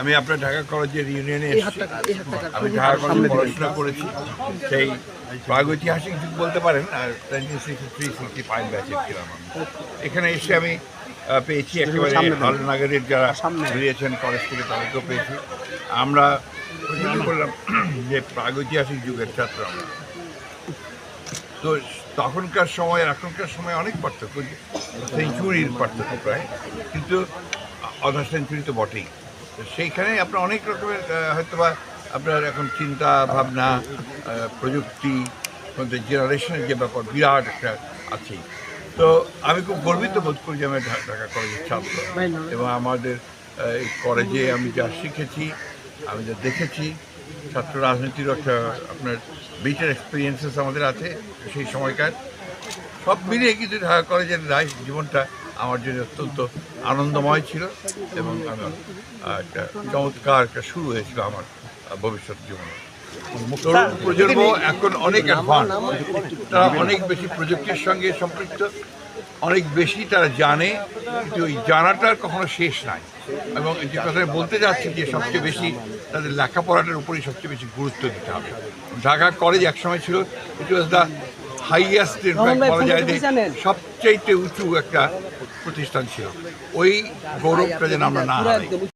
আমি আপনার ঢাকা কলেজের ইউনিয়নে আমি ঢাকা কলেজে পড়াশোনা করেছি। সেই প্রাগৈতিহাসিক যুগ বলতে পারেন আর nineteen sixty three sixty five ব্যাচের ছিলাম আমি। এখানে এসে আমি পেয়েছি একেবারে হালনাগারের যারা বেরিয়েছেন কলেজ থেকে তাদেরকেও পেয়েছি। আমরা করলাম যে প্রাগৈতিহাসিক যুগের ছাত্র আমরা। তো তখনকার সময় এখনকার সময় অনেক পার্থক্য। সেঞ্চুরির পার্থক্য প্রায়। কিন্তু অধা সেঞ্চুরি তো বটেই। সেইখানে আপনার অনেক রকমের হয়তো বা আপনার এখন চিন্তা, ভাবনা প্রযুক্তি জেনারেশনের যে ব্যাপার, বিরাট একটা আছে তো আমি খুব গর্বিত বোধ করি যে আমি ঢাকা কলেজের ছাত্র। এবং আমাদের এই কলেজে আমি যা শিখেছি, আমি যা দেখেছি, ছাত্র রাজনীতির একটা আপনার বিটার এক্সপিরিয়েন্সেস আমাদের আছে সেই সময়কার। সব মিলিয়ে কিন্তু ঢাকা কলেজের লাইফ জীবনটা আমার জন্য অত্যন্ত আনন্দময় ছিল এবং আমার একটা চমৎকার একটা শুরু হয়েছিল আমার ভবিষ্যৎ জীবনে। তরুণ প্রজন্ম এখন অনেক অ্যাডভান্স তারা অনেক বেশি প্রযুক্তির সঙ্গে সম্পৃক্ত অনেক বেশি তারা জানে কিন্তু ওই জানাটার কখনো শেষ নাই। এবং যে কথা বলতে যাচ্ছি যে সবচেয়ে বেশি তাদের লেখাপড়াটার উপরেই সবচেয়ে বেশি গুরুত্ব দিতে হবে। ঢাকা কলেজ একসময় ছিল ইট ওয়াজ দ্য হাইয়েস্ট বলা যায় যে সবচাইতে উঁচু একটা প্রতিষ্ঠান ছিল। ওই গৌরবটা যেন আমরা না